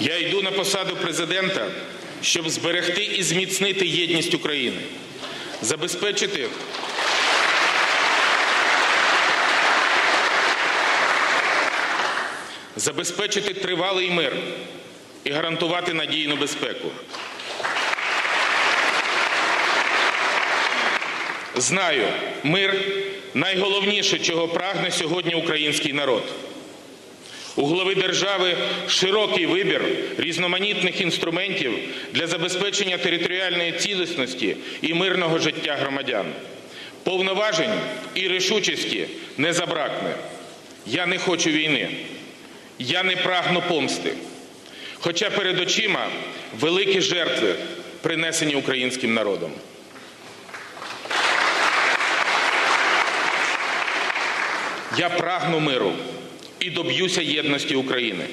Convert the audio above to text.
Я йду на посаду президента, щоб зберегти і зміцнити єдність України, забезпечити забезпечити тривалий мир і гарантувати надійну безпеку. Знаю, мир найголовніше, чого прагне сьогодні український народ. У глави держави широкий вибір різноманітних інструментів для забезпечення територіальної цілісності і мирного життя громадян. Повноважень і рішучості не забракне. Я не хочу війни. Я не прагну помсти. Хоча перед очима великі жертви, принесені українським народом. Я прагну миру і доб'юся єдності України.